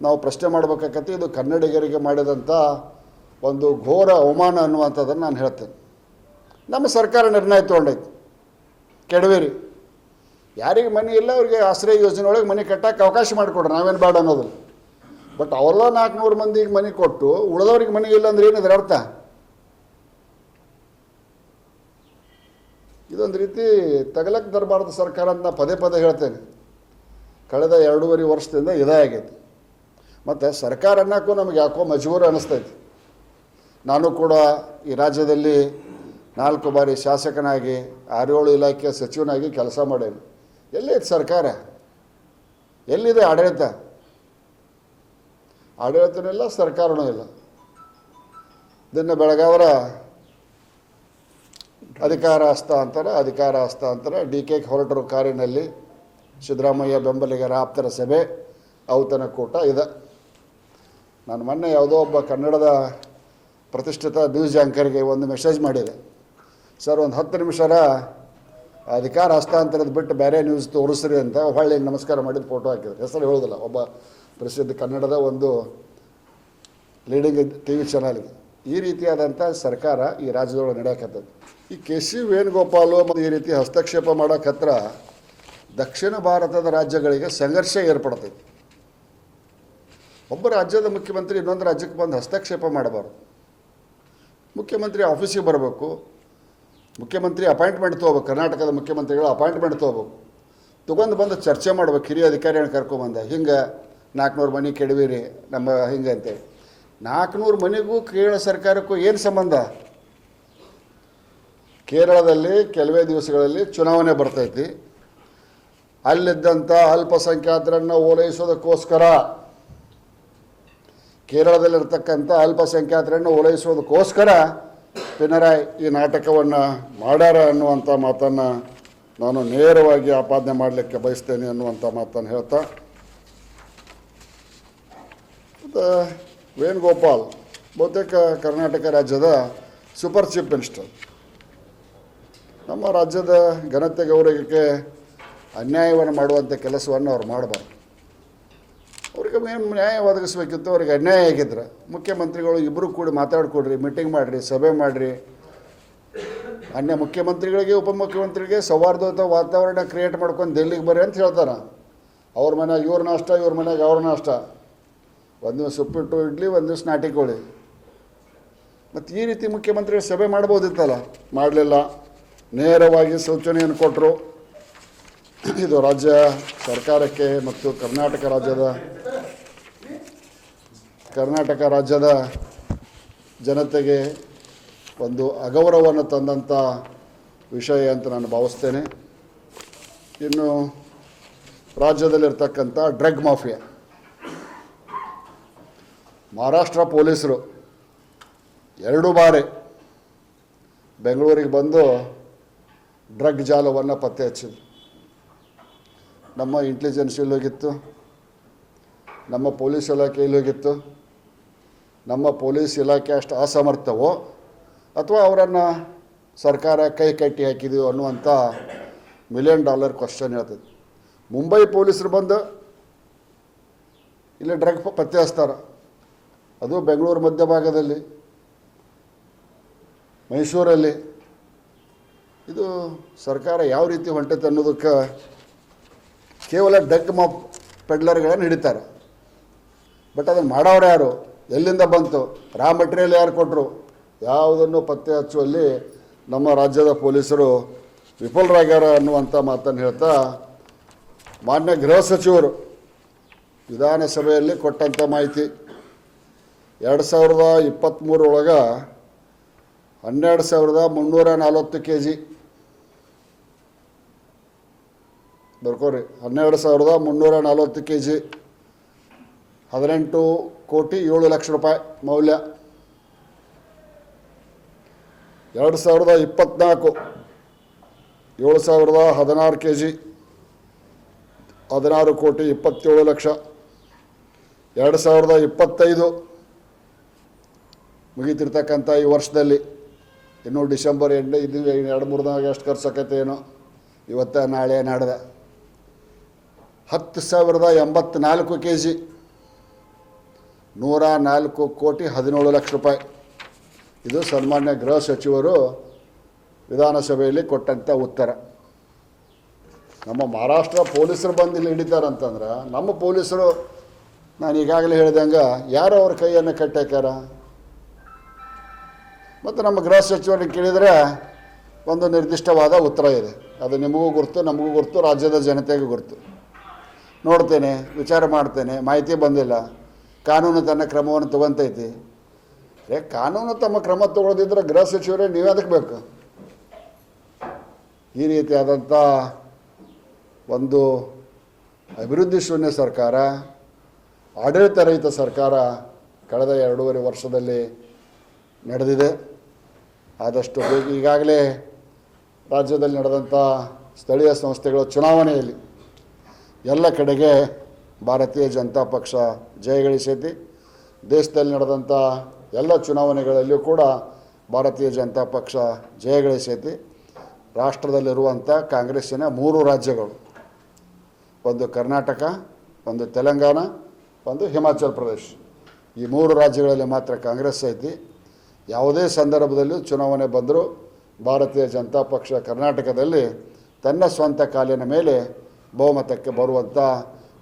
ನಾವು ಪ್ರಶ್ನೆ ಮಾಡಬೇಕಾಗತ್ತೆ ಇದು ಕನ್ನಡಿಗರಿಗೆ ಮಾಡಿದಂಥ ಒಂದು ಘೋರ ಅವಮಾನ ಅನ್ನುವಂಥದ್ದನ್ನು ನಾನು ಹೇಳ್ತೇನೆ. ನಮ್ಮ ಸರ್ಕಾರ ನಿರ್ಣಯ ತೊಗೊಂಡೈತಿ. ಕೆಡವೇರಿ. ಯಾರಿಗೆ ಮನೆ ಇಲ್ಲ, ಅವ್ರಿಗೆ ಆಶ್ರಯ ಯೋಜನೆ ಒಳಗೆ ಮನೆ ಕಟ್ಟಕ್ಕೆ ಅವಕಾಶ ಮಾಡಿಕೊಡ್ರಿ, ನಾವೇನು ಬೇಡ ಅನ್ನೋದಿಲ್ಲ. ಬಟ್ ಅವೆಲ್ಲ ನಾಲ್ಕುನೂರು ಮಂದಿಗೆ ಮನೆ ಕೊಟ್ಟು ಉಳಿದವ್ರಿಗೆ ಮನೆ ಇಲ್ಲ ಅಂದ್ರೆ ಏನಿದ್ರ ಅರ್ಥ? ಇದೊಂದು ರೀತಿ ತಗಲಕ್ಕೆ ಬರಬಾರ್ದು ಸರ್ಕಾರ ಅಂತ ಪದೇ ಪದೇ ಹೇಳ್ತೇನೆ. ಕಳೆದ ಎರಡೂವರೆ ವರ್ಷದಿಂದ ಇದೇ ಆಗೈತಿ. ಮತ್ತು ಸರ್ಕಾರ ಅನ್ನೋಕ್ಕೂ ನಮಗೆ ಯಾಕೋ ಮಜಬೂರು ಅನ್ನಿಸ್ತೈತಿ ನಾನು ಕೂಡ ಈ ರಾಜ್ಯದಲ್ಲಿ ನಾಲ್ಕು ಬಾರಿ ಶಾಸಕನಾಗಿ, ಆರೇಳು ಇಲಾಖೆಯ ಸಚಿವನಾಗಿ ಕೆಲಸ ಮಾಡೇನು. ಎಲ್ಲಿದೆ ಸರ್ಕಾರ? ಎಲ್ಲಿದೆ ಆಡಳಿತ? ಆಡಳಿತನೂ ಇಲ್ಲ ಸರ್ಕಾರನೂ ಇಲ್ಲ. ಇದನ್ನು ಬೆಳಗಾವರ ಅಧಿಕಾರ ಹಸ್ತಾಂತರ ಅಧಿಕಾರ ಹಸ್ತಾಂತರ ಡಿ ಕೆ ಹೊರಟರು ಕಾರಿನಲ್ಲಿ. ಸಿದ್ದರಾಮಯ್ಯ ಬೆಂಬಲಿಗರ ಆಪ್ತರ ಸಭೆ ಔತನ ಕೂಟ ಇದೆ. ನಾನು ಮೊನ್ನೆ ಯಾವುದೋ ಒಬ್ಬ ಕನ್ನಡದ ಪ್ರತಿಷ್ಠಿತ ನ್ಯೂಸ್ ಆ್ಯಂಕರ್ಗೆ ಒಂದು ಮೆಸೇಜ್ ಮಾಡಿದೆ. ಸರ್, ಒಂದು ಹತ್ತು ನಿಮಿಷರ? ಅಧಿಕಾರ ಹಸ್ತಾಂತರದ ಬಿಟ್ಟು ಬೇರೆ ನ್ಯೂಸ್ ತೋರಿಸ್ರಿ ಅಂತ ಹೊಳ್ಳಿ ನಮಸ್ಕಾರ ಮಾಡಿದ ಫೋಟೋ ಹಾಕಿದ್ರು. ಹೆಸರು ಹೇಳೋದಿಲ್ಲ, ಒಬ್ಬ ಪ್ರಸಿದ್ಧ ಕನ್ನಡದ ಒಂದು ಲೀಡಿಂಗ್ ಟಿ ವಿ ಚಾನಲ್ಗೆ ಈ ರೀತಿಯಾದಂಥ ಸರ್ಕಾರ ಈ ರಾಜ್ಯದೊಳಗೆ ನಡೆಯಕತ್ತದ. ಈ ಕೆ ಸಿ ವೇಣುಗೋಪಾಲು ಮತ್ತು ಈ ರೀತಿ ಹಸ್ತಕ್ಷೇಪ ಮಾಡೋಕೆ ದಕ್ಷಿಣ ಭಾರತದ ರಾಜ್ಯಗಳಿಗೆ ಸಂಘರ್ಷ ಏರ್ಪಡ್ತೈತಿ. ಒಬ್ಬ ರಾಜ್ಯದ ಮುಖ್ಯಮಂತ್ರಿ ಇನ್ನೊಂದು ರಾಜ್ಯಕ್ಕೆ ಬಂದು ಹಸ್ತಕ್ಷೇಪ ಮಾಡಬಾರ್ದು. ಮುಖ್ಯಮಂತ್ರಿ ಆಫೀಸಿಗೆ ಬರಬೇಕು. ಮುಖ್ಯಮಂತ್ರಿ ಅಪಾಯಿಂಟ್ಮೆಂಟ್ ತೊಗೋಬೇಕು, ಕರ್ನಾಟಕದ ಮುಖ್ಯಮಂತ್ರಿಗಳು ಅಪಾಯಿಂಟ್ಮೆಂಟ್ ತೊಗೋಬೇಕು. ತೊಗೊಂಡು ಬಂದು ಚರ್ಚೆ ಮಾಡ್ಬೇಕು, ಹಿರಿಯ ಅಧಿಕಾರಿಗಳನ್ನ ಕರ್ಕೊಂಬಂದ ಹಿಂಗೆ ನಾಲ್ಕುನೂರು ಮನೆ ಕೆಡವಿರಿ, ನಮ್ಮ ಹಿಂಗೆ ಅಂತೇಳಿ. ನಾಲ್ಕುನೂರು ಮನೆಗೂ ಕೇರಳ ಸರ್ಕಾರಕ್ಕೂ ಏನು ಸಂಬಂಧ? ಕೇರಳದಲ್ಲಿ ಕೆಲವೇ ದಿವಸಗಳಲ್ಲಿ ಚುನಾವಣೆ ಬರ್ತೈತಿ. ಅಲ್ಲಿದ್ದಂಥ ಅಲ್ಪಸಂಖ್ಯಾತರನ್ನು ಓಲೈಸೋದಕ್ಕೋಸ್ಕರ, ಕೇರಳದಲ್ಲಿರ್ತಕ್ಕಂಥ ಅಲ್ಪಸಂಖ್ಯಾತರನ್ನು ಓಲೈಸೋದಕ್ಕೋಸ್ಕರ ಪಿನರಾಯ್ ಈ ನಾಟಕವನ್ನು ಮಾಡ್ಯಾರ ಅನ್ನುವಂಥ ಮಾತನ್ನು ನಾನು ನೇರವಾಗಿ ಆಪಾದನೆ ಮಾಡಲಿಕ್ಕೆ ಬಯಸ್ತೇನೆ ಅನ್ನುವಂಥ ಮಾತನ್ನು ಹೇಳ್ತಾ. ವೇಣುಗೋಪಾಲ್, ಬಹುತೇಕ ಕರ್ನಾಟಕ ರಾಜ್ಯದ ಸೂಪರ್ ಚೀಫ್ ಮಿನಿಸ್ಟರ್. ನಮ್ಮ ರಾಜ್ಯದ ಘನತೆ ಗೌರವಕ್ಕೆ ಅನ್ಯಾಯವನ್ನು ಮಾಡುವಂಥ ಕೆಲಸವನ್ನು ಅವ್ರು ಮಾಡಬಾರ್ದು. ಅವ್ರಿಗೆ ಏನು ನ್ಯಾಯ ಒದಗಿಸ್ಬೇಕಿತ್ತು, ಅವ್ರಿಗೆ ಅನ್ಯಾಯ ಆಗಿದ್ರೆ ಮುಖ್ಯಮಂತ್ರಿಗಳು ಇಬ್ಬರು ಕೂಡಿ ಮಾತಾಡಿಕೊಡ್ರಿ ಮೀಟಿಂಗ್ ಮಾಡಿರಿ, ಸಭೆ ಮಾಡಿರಿ. ಅನ್ಯ ಮುಖ್ಯಮಂತ್ರಿಗಳಿಗೆ, ಉಪಮುಖ್ಯಮಂತ್ರಿಗೆ ಸೌಹಾರ್ದಯುತ ವಾತಾವರಣ ಕ್ರಿಯೇಟ್ ಮಾಡ್ಕೊಂಡು ದೆಲ್ಲಿಗೆ ಬರ್ರಿ ಅಂತ ಹೇಳ್ತಾರೆ. ಅವ್ರ ಮನೆಯಾಗ ಇವ್ರ ನಾಷ್ಟ, ಇವ್ರ ಮನೆಯಾಗ ಅವ್ರ ನಾಷ್ಟ. ಒಂದು ದಿವಸ ಉಪ್ಪಿಟ್ಟು, ಇಡ್ಲಿ, ಒಂದು ದಿವಸ ನಾಟಿ ಕೋಳಿ. ಮತ್ತು ಈ ರೀತಿ ಮುಖ್ಯಮಂತ್ರಿಗಳು ಸಭೆ ಮಾಡ್ಬೋದಿತ್ತಲ್ಲ? ಮಾಡಲಿಲ್ಲ. ನೇರವಾಗಿ ಸೂಚನೆಯನ್ನು ಕೊಟ್ಟರು ಇದು ರಾಜ್ಯ ಸರ್ಕಾರಕ್ಕೆ ಮತ್ತು ಕರ್ನಾಟಕ ರಾಜ್ಯದ ಕರ್ನಾಟಕ ರಾಜ್ಯದ ಜನತೆಗೆ ಒಂದು ಅಗೌರವವನ್ನು ತಂದಂಥ ವಿಷಯ ಅಂತ ನಾನು ಭಾವಿಸ್ತೇನೆ. ಇನ್ನು ರಾಜ್ಯದಲ್ಲಿರ್ತಕ್ಕಂಥ ಡ್ರಗ್ ಮಾಫಿಯಾ. ಮಹಾರಾಷ್ಟ್ರ ಪೊಲೀಸರು ಎರಡು ಬಾರಿ ಬೆಂಗಳೂರಿಗೆ ಬಂದು ಡ್ರಗ್ ಜಾಲವನ್ನು ಪತ್ತೆ ಹಚ್ಚಿದ್ರು. ನಮ್ಮ ಇಂಟೆಲಿಜೆನ್ಸ್ ಎಲ್ಲಿ ಹೋಗಿತ್ತು ನಮ್ಮ ಪೊಲೀಸ್ ಇಲಾಖೆ ಎಲ್ಲಿ ಹೋಗಿತ್ತು ನಮ್ಮ ಪೊಲೀಸ್ ಇಲಾಖೆ ಅಷ್ಟು ಅಸಮರ್ಥವೋ, ಅಥವಾ ಅವರನ್ನು ಸರ್ಕಾರ ಕೈ ಕಟ್ಟಿ ಹಾಕಿದೆಯೋ ಅನ್ನುವಂಥ ಮಿಲಿಯನ್ ಡಾಲರ್ ಕ್ವಶನ್ ಹೇಳ್ತದೆ ಮುಂಬೈ ಪೊಲೀಸರು ಬಂದು ಇಲ್ಲಿ ಡ್ರಗ್ ಪತ್ತೆ ಹಚ್ತಾರೆ ಅದು ಬೆಂಗಳೂರು ಮಧ್ಯಭಾಗದಲ್ಲಿ, ಮೈಸೂರಲ್ಲಿ. ಇದು ಸರ್ಕಾರ ಯಾವ ರೀತಿ ಹೊಂಟೈತೆ ಅನ್ನೋದಕ್ಕೆ ಕೇವಲ ಡಗ್ ಮಾಪ್ ಪೆಡ್ಲರ್ಗಳನ್ನು ಹಿಡಿತಾರೆ. ಬಟ್ ಅದನ್ನು ಮಾಡೋರು ಯಾರು? ಎಲ್ಲಿಂದ ಬಂತು? ರಾ ಮೆಟೀರಿಯಲ್ ಯಾರು ಕೊಟ್ಟರು ಯಾವುದನ್ನು ಪತ್ತೆ ಹಚ್ಚುವಲ್ಲಿ ನಮ್ಮ ರಾಜ್ಯದ ಪೊಲೀಸರು ವಿಫಲರಾಗ್ಯಾರ ಅನ್ನುವಂಥ ಮಾತನ್ನು ಹೇಳ್ತಾ, ಮಾನ್ಯ ಗೃಹ ಸಚಿವರು ವಿಧಾನಸಭೆಯಲ್ಲಿ ಕೊಟ್ಟಂಥ ಮಾಹಿತಿ. ಎರಡು ಸಾವಿರದ ಇಪ್ಪತ್ತ್ಮೂರೊಳಗೆ ಹನ್ನೆರಡು ಸಾವಿರದ ಮುನ್ನೂರ ನಲವತ್ತು ಕೆ ಜಿ ಬರ್ಕೋರಿ. ಹನ್ನೆರಡು ಸಾವಿರದ ಮುನ್ನೂರ ನಲವತ್ತು ಕೆ ಜಿ ಹದಿನೆಂಟು ಕೋಟಿ ಏಳು ಲಕ್ಷ ರೂಪಾಯಿ ಮೌಲ್ಯ. ಎರಡು ಸಾವಿರದ ಇಪ್ಪತ್ತ್ನಾಲ್ಕು ಏಳು ಸಾವಿರದ ಹದಿನಾರು ಕೆ ಜಿ ಹದಿನಾರು ಕೋಟಿ ಇಪ್ಪತ್ತೇಳು ಲಕ್ಷ. ಎರಡು ಸಾವಿರದ ಇಪ್ಪತ್ತೈದು ಮುಗಿತಿರ್ತಕ್ಕಂಥ ಈ ವರ್ಷದಲ್ಲಿ, ಇನ್ನೂ ಡಿಸೆಂಬರ್ ಎಂಟು ಇದು ಎರಡು ಮೂರು ದಿನ ಎಷ್ಟು ಖರ್ಚಾಕೈತೆ ಏನೋ ಇವತ್ತ ನಾಳೆ ನಾಡ್ದ. ಹತ್ತು ಸಾವಿರದ ಎಂಬತ್ನಾಲ್ಕು ಕೆ ಜಿ ನೂರ ನಾಲ್ಕು ಕೋಟಿ ಹದಿನೇಳು ಲಕ್ಷ ರೂಪಾಯಿ. ಇದು ಸನ್ಮಾನ್ಯ ಗೃಹ ಸಚಿವರು ವಿಧಾನಸಭೆಯಲ್ಲಿ ಕೊಟ್ಟಂಥ ಉತ್ತರ. ನಮ್ಮ ಮಹಾರಾಷ್ಟ್ರ ಪೊಲೀಸರು ಬಂದು ಇಲ್ಲಿ ಹಿಡಿತಾರಂತಂದ್ರೆ ನಮ್ಮ ಪೊಲೀಸರು ನಾನು ಈಗಾಗಲೇ ಹೇಳಿದಂಗೆ ಯಾರು ಅವ್ರ ಕೈಯನ್ನು ಕಟ್ಟಾಕ್ಯಾರ? ಮತ್ತು ನಮ್ಮ ಗೃಹ ಸಚಿವರಿಗೆ ಕೇಳಿದರೆ ಒಂದು ನಿರ್ದಿಷ್ಟವಾದ ಉತ್ತರ ಇದೆ. ಅದು ನಿಮಗೂ ಗುರುತು, ನಮಗೂ ಗುರುತು, ರಾಜ್ಯದ ಜನತೆಗೂ ಗುರ್ತು. ನೋಡ್ತೇನೆ, ವಿಚಾರ ಮಾಡ್ತೇನೆ, ಮಾಹಿತಿ ಬಂದಿಲ್ಲ. ಕಾನೂನು ತನ್ನ ಕ್ರಮವನ್ನು ತಗೊಂತೈತಿ. ಏ, ಕಾನೂನು ತಮ್ಮ ಕ್ರಮ ತಗೊಳ್ಳೋದಿದ್ರೆ ಗೃಹ ಸಚಿವರೇ ನೀವೇ ಅದಕ್ಕೆ ಬೇಕು. ಈ ರೀತಿಯಾದಂಥ ಒಂದು ಅಭಿವೃದ್ಧಿ ಶೂನ್ಯ ಸರ್ಕಾರ, ಆಡಳಿತ ರಹಿತ ಸರ್ಕಾರ ಕಳೆದ ಎರಡೂವರೆ ವರ್ಷದಲ್ಲಿ ನಡೆದಿದೆ. ಆದಷ್ಟು ಈಗಾಗಲೇ ರಾಜ್ಯದಲ್ಲಿ ನಡೆದಂಥ ಸ್ಥಳೀಯ ಸಂಸ್ಥೆಗಳ ಚುನಾವಣೆಯಲ್ಲಿ ಎಲ್ಲ ಕಡೆಗೆ ಭಾರತೀಯ ಜನತಾ ಪಕ್ಷ ಜಯಗಳಿಸೈತಿ ದೇಶದಲ್ಲಿ ನಡೆದಂಥ ಎಲ್ಲ ಚುನಾವಣೆಗಳಲ್ಲಿಯೂ ಕೂಡ ಭಾರತೀಯ ಜನತಾ ಪಕ್ಷ ಜಯಗಳಿಸೈತಿ ರಾಷ್ಟ್ರದಲ್ಲಿರುವಂಥ ಕಾಂಗ್ರೆಸ್ಸಿನ ಮೂರು ರಾಜ್ಯಗಳು. ಒಂದು ಕರ್ನಾಟಕ, ಒಂದು ತೆಲಂಗಾಣ, ಒಂದು ಹಿಮಾಚಲ್ ಪ್ರದೇಶ್. ಈ ಮೂರು ರಾಜ್ಯಗಳಲ್ಲಿ ಮಾತ್ರ ಕಾಂಗ್ರೆಸ್ ಐತಿ. ಯಾವುದೇ ಸಂದರ್ಭದಲ್ಲೂ ಚುನಾವಣೆ ಬಂದರೂ ಭಾರತೀಯ ಜನತಾ ಪಕ್ಷ ಕರ್ನಾಟಕದಲ್ಲಿ ತನ್ನ ಸ್ವಂತ ಕಾಲಿನ ಮೇಲೆ ಬಹುಮತಕ್ಕೆ ಬರುವಂಥ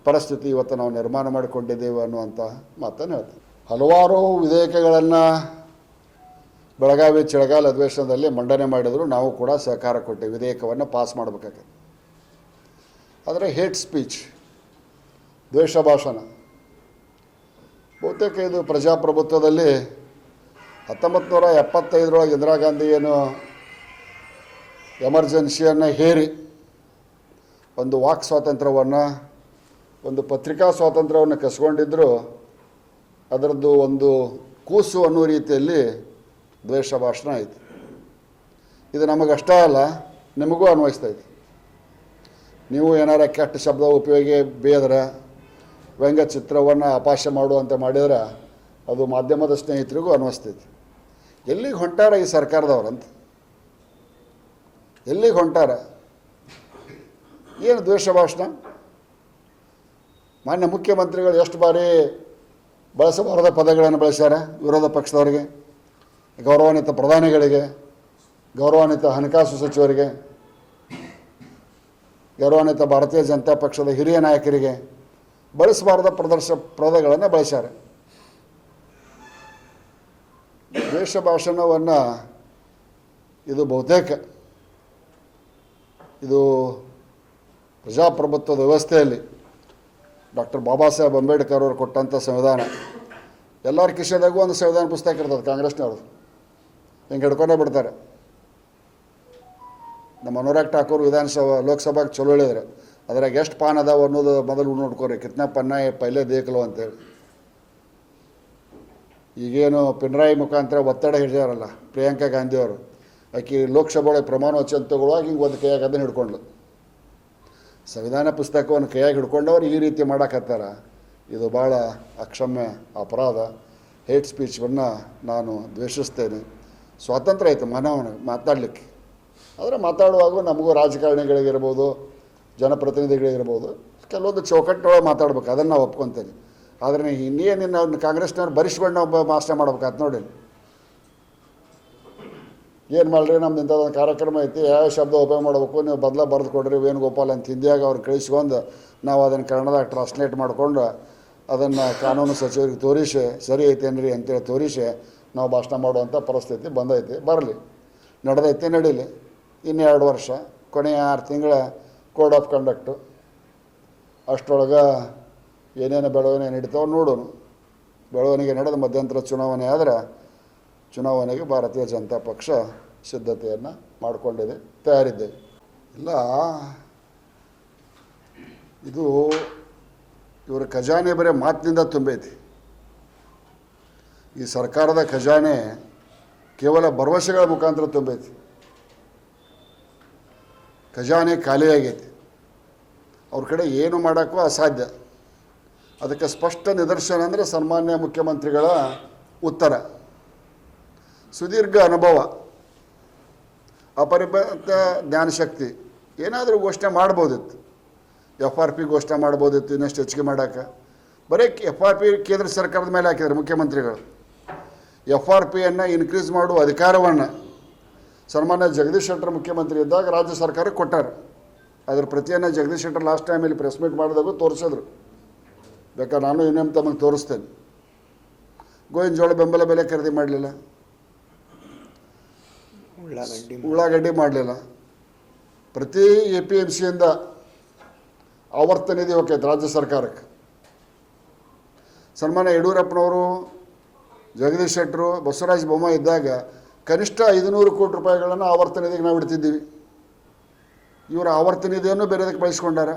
ಪರಿಸ್ಥಿತಿ ಇವತ್ತು ನಾವು ನಿರ್ಮಾಣ ಮಾಡಿಕೊಂಡಿದ್ದೇವೆ ಅನ್ನುವಂಥ ಮಾತನ್ನು ಹೇಳ್ತೀನಿ. ಹಲವಾರು ವಿಧೇಯಕಗಳನ್ನು ಬೆಳಗಾವಿ ಚಳಿಗಾಲ ಅಧಿವೇಶನದಲ್ಲಿ ಮಂಡನೆ ಮಾಡಿದ್ರು, ನಾವು ಕೂಡ ಸಹಕಾರ ಕೊಟ್ಟೆ ವಿಧೇಯಕವನ್ನು ಪಾಸ್ ಮಾಡಬೇಕಾಗತ್ತೆ. ಆದರೆ ಹೇಟ್ ಸ್ಪೀಚ್ ದ್ವೇಷ ಭಾಷಣ, ಬಹುತೇಕ ಇದು ಪ್ರಜಾಪ್ರಭುತ್ವದಲ್ಲಿ ಹತ್ತೊಂಬತ್ತು ನೂರ ಎಪ್ಪತ್ತೈದರೊಳಗೆ ಇಂದಿರಾ ಗಾಂಧಿ ಏನು ಎಮರ್ಜೆನ್ಸಿಯನ್ನು ಹೇರಿ ಒಂದು ವಾಕ್ ಸ್ವಾತಂತ್ರ್ಯವನ್ನು, ಒಂದು ಪತ್ರಿಕಾ ಸ್ವಾತಂತ್ರ್ಯವನ್ನು ಕಸ್ಕೊಂಡಿದ್ದರು ಅದರದ್ದು ಒಂದು ಕೂಸು ಅನ್ನೋ ರೀತಿಯಲ್ಲಿ ದ್ವೇಷ ಭಾಷಣ ಆಯಿತು. ಇದು ನಮಗಷ್ಟೇ ಅಲ್ಲ, ನಿಮಗೂ ಅನ್ವಯಿಸ್ತೈತಿ ನೀವು ಏನಾರ ಕೆಟ್ಟ ಶಬ್ದ ಉಪಯೋಗಿ ಬೇದ್ರೆ ವ್ಯಂಗ್ಯ ಚಿತ್ರವನ್ನು ಅಪಾಶ ಮಾಡುವಂತೆ ಮಾಡಿದ್ರೆ, ಅದು ಮಾಧ್ಯಮದ ಸ್ನೇಹಿತರಿಗೂ ಅನ್ವಯಿಸ್ತೈತಿ ಎಲ್ಲಿಗೆ ಹೊಂಟಾರ ಈ ಸರ್ಕಾರದವ್ರಂತ? ಎಲ್ಲಿಗೆ ಹೊಂಟಾರ? ಏನು ದ್ವೇಷ ಭಾಷಣ? ಮಾನ್ಯ ಮುಖ್ಯಮಂತ್ರಿಗಳು ಎಷ್ಟು ಬಾರಿ ಬಳಸಬಾರದ ಪದಗಳನ್ನು ಬಳಸ್ಯಾರ ವಿರೋಧ ಪಕ್ಷದವರಿಗೆ, ಗೌರವಾನ್ವಿತ ಪ್ರಧಾನಿಗಳಿಗೆ, ಗೌರವಾನ್ವಿತ ಹಣಕಾಸು ಸಚಿವರಿಗೆ, ಗೌರವಾನ್ವಿತ ಭಾರತೀಯ ಜನತಾ ಪಕ್ಷದ ಹಿರಿಯ ನಾಯಕರಿಗೆ ಬಳಸಬಾರದ ಪ್ರದರ್ಶ ಪದಗಳನ್ನು ಬಳಸ್ಯಾರ. ದ್ವೇಷ ಭಾಷಣವನ್ನು ಇದು ಬಹುತೇಕ, ಇದು ಪ್ರಜಾಪ್ರಭುತ್ವದ ವ್ಯವಸ್ಥೆಯಲ್ಲಿ ಡಾಕ್ಟರ್ ಬಾಬಾ ಸಾಹೇಬ್ ಅಂಬೇಡ್ಕರ್ ಅವರು ಕೊಟ್ಟಂಥ ಸಂವಿಧಾನ ಎಲ್ಲರ ಕಿಶೆದಾಗೂ ಒಂದು ಸಂವಿಧಾನ ಪುಸ್ತಕ ಇರ್ತದೆ ಕಾಂಗ್ರೆಸ್ನವ್ರದ್ದು. ಹಿಂಗೆ ಹಿಡ್ಕೊಂಡೇ ಬಿಡ್ತಾರೆ. ನಮ್ಮ ಅನುರಾಗ್ ಠಾಕೂರ್ ವಿಧಾನಸಭಾ, ಲೋಕಸಭಾಗೆ ಚಲೋ ಹೇಳಿದರೆ. ಅದ್ರಾಗ ಎಷ್ಟು ಪಾನ್ ಅದಾವ ಅನ್ನೋದು ಮೊದಲು ನೋಡ್ಕೊರಿ. ಕಿತ್ನ ಪನ್ನ ಪೈಲೆ ದೇಕಲು ಅಂತೇಳಿ. ಈಗೇನು ಪಿಣರಾಯಿ ಮುಖಾಂತರ ಒತ್ತಡ ಹಿಡಿದಾರಲ್ಲ ಪ್ರಿಯಾಂಕಾ ಗಾಂಧಿಯವರು. ಆಕೆ ಲೋಕಸಭೆ ಒಳಗೆ ಪ್ರಮಾಣ ವಚನ ತಗೊಳ್ಳುವಾಗ ಹಿಂಗೆ ಒಂದು ಕೈಯಾಗ ಅದನ್ನು ಹಿಡ್ಕೊಂಡ್ಲು ಸಂವಿಧಾನ ಪುಸ್ತಕವನ್ನು ಕೈಯಾಗಿ ಹಿಡ್ಕೊಂಡವ್ರು ಈ ರೀತಿ ಮಾಡಕತ್ತಾರ. ಇದು ಭಾಳ ಅಕ್ಷಮ್ಯ ಅಪರಾಧ. ಹೇಟ್ ಸ್ಪೀಚ್ಗಳನ್ನ ನಾನು ದ್ವೇಷಿಸ್ತೇನೆ. ಸ್ವಾತಂತ್ರ್ಯ ಆಯಿತು ಮನವನ ಮಾತಾಡಲಿಕ್ಕೆ. ಆದರೆ ಮಾತಾಡುವಾಗ ನಮಗೂ ರಾಜಕಾರಣಿಗಳಿಗಿರ್ಬೋದು ಜನಪ್ರತಿನಿಧಿಗಳಿಗಿರ್ಬೋದು ಕೆಲವೊಂದು ಚೌಕಟ್ಟೊಳಗೆ ಮಾತಾಡ್ಬೇಕು. ಅದನ್ನು ನಾವು ಒಪ್ಕೊತೇನೆ. ಆದರೆ ಇನ್ನೇನು ನಾವು ಕಾಂಗ್ರೆಸ್ನವ್ರು ಬರಿಸ್ಕೊಂಡು ನಾವು ಮಾಸ್ಟರ್ ಮಾಡ್ಬೇಕಾಯ್ತು ನೋಡಿ ಏನು ಮಾಡ್ರಿ? ನಮ್ದು ಇಂಥದ್ದೊಂದು ಕಾರ್ಯಕ್ರಮ ಐತಿ. ಯಾವ ಶಬ್ದ ಉಪಯೋಗ ಮಾಡಬೇಕು? ನೀವು ಬದಲ ಬರೆದು ಕೊಡ್ರಿ ವೇಣುಗೋಪಾಲ್ ಅಂತ ಹಿಂದಿಯಾಗ ಅವ್ರು ಕಳಿಸ್ಕೊಂಡು ನಾವು ಅದನ್ನು ಕನ್ನಡದಾಗ ಟ್ರಾನ್ಸ್ಲೇಟ್ ಮಾಡಿಕೊಂಡು ಅದನ್ನು ಕಾನೂನು ಸಚಿವರಿಗೆ ತೋರಿಸಿ, ಸರಿ ಐತೇನ್ರಿ ಅಂತೇಳಿ ತೋರಿಸಿ ನಾವು ಭಾಷಣ ಮಾಡುವಂಥ ಪರಿಸ್ಥಿತಿ ಬಂದೈತಿ. ಬರಲಿ. ನಡೆದೈತಿ, ನಡೀಲಿ. ಇನ್ನು ಎರಡು ವರ್ಷ. ಕೊನೆಯ ಆರು ತಿಂಗಳ ಕೋಡ್ ಆಫ್ ಕಂಡಕ್ಟು ಅಷ್ಟರೊಳಗೆ ಏನೇನು ಬೆಳವಣಿಗೆ ನಡೀತಾವೆ ನೋಡೋಣ. ಬೆಳವಣಿಗೆ ನಡೆದ ಮಧ್ಯಂತರ ಚುನಾವಣೆ ಆದರೆ, ಚುನಾವಣೆಗೆ ಭಾರತೀಯ ಜನತಾ ಪಕ್ಷ ಸಿದ್ಧತೆಯನ್ನು ಮಾಡಿಕೊಂಡಿದೆ, ತಯಾರಿದ್ದೇವೆ. ಇಲ್ಲ ಇದು ಇವರ ಖಜಾನೆ ಬರೀ ಮಾತಿನಿಂದ ತುಂಬೈತಿ. ಈ ಸರ್ಕಾರದ ಖಜಾನೆ ಕೇವಲ ಭರವಸೆಗಳ ಮುಖಾಂತರ ತುಂಬೈತಿ. ಖಜಾನೆ ಖಾಲಿಯಾಗೈತಿ. ಅವ್ರ ಕಡೆ ಏನು ಮಾಡೋಕ್ಕೂ ಅಸಾಧ್ಯ. ಅದಕ್ಕೆ ಸ್ಪಷ್ಟ ನಿದರ್ಶನ ಅಂದರೆ ಸನ್ಮಾನ್ಯ ಮುಖ್ಯಮಂತ್ರಿಗಳ ಉತ್ತರ. ಸುದೀರ್ಘ ಅನುಭವ. ಅಪರಿಮಿತ ಜ್ಞಾನಶಕ್ತಿ. ಏನಾದರೂ ಘೋಷಣೆ ಮಾಡ್ಬೋದಿತ್ತು. ಎಫ್ ಆರ್ ಪಿ ಘೋಷಣೆ ಮಾಡ್ಬೋದಿತ್ತು, ಇನ್ನಷ್ಟು ಹೆಚ್ಚಿಗೆ ಮಾಡೋಕೆ ಬರೀ ಎಫ್ ಆರ್ ಪಿ ಕೇಂದ್ರ ಸರ್ಕಾರದ ಮೇಲೆ ಹಾಕಿದ್ದಾರೆ ಮುಖ್ಯಮಂತ್ರಿಗಳು. ಎಫ್ ಆರ್ ಪಿಯನ್ನು ಇನ್ಕ್ರೀಸ್ ಮಾಡುವ ಅಧಿಕಾರವನ್ನು ಸನ್ಮಾನ್ಯ ಜಗದೀಶ್ ಶೆಟ್ಟರ್ ಮುಖ್ಯಮಂತ್ರಿ ಇದ್ದಾಗ ರಾಜ್ಯ ಸರ್ಕಾರಕ್ಕೆ ಕೊಟ್ಟಾರೆ. ಅದ್ರ ಪ್ರತಿಯನ್ನು ಜಗದೀಶ್ ಶೆಟ್ಟರ್ ಲಾಸ್ಟ್ ಟೈಮಲ್ಲಿ ಪ್ರೆಸ್ ಮೀಟ್ ಮಾಡಿದಾಗ ತೋರಿಸಿದ್ರು. ಬೇಕಾದ್ರೆ ನಾನು ಇನ್ನೊಮ್ಮೆ ತಮಗೆ ತೋರಿಸ್ತೇನೆ. ಗೋವಿನ ಜೋಳ ಬೆಂಬಲ ಬೆಲೆ ಖರೀದಿ ಮಾಡಲಿಲ್ಲ. ಉಳ್ಳಾಗಡ್ಡಿ ಉಳ್ಳಾಗಡ್ಡಿ ಮಾಡಲಿಲ್ಲ. ಪ್ರತಿ ಎ ಪಿ ಎಂ ಸಿಯಿಂದ ಆವರ್ತ ನಿಧಿ ಹೋಗ್ತೈತೆ ರಾಜ್ಯ ಸರ್ಕಾರಕ್ಕೆ. ಸನ್ಮಾನ ಯಡಿಯೂರಪ್ಪನವರು, ಜಗದೀಶ್ ಶೆಟ್ಟರು, ಬಸವರಾಜ ಬೊಮ್ಮಾಯಿ ಇದ್ದಾಗ ಕನಿಷ್ಠ ಐದುನೂರು ಕೋಟಿ ರೂಪಾಯಿಗಳನ್ನು ಆವರ್ತ ನಿಧಿಗೆ ನಾವು ಇಡ್ತಿದ್ದೀವಿ. ಇವರ ಆವರ್ತ ನಿಧಿಯನ್ನು ಬೇರೆದಕ್ಕೆ ಬಳಸ್ಕೊಂಡಾರ.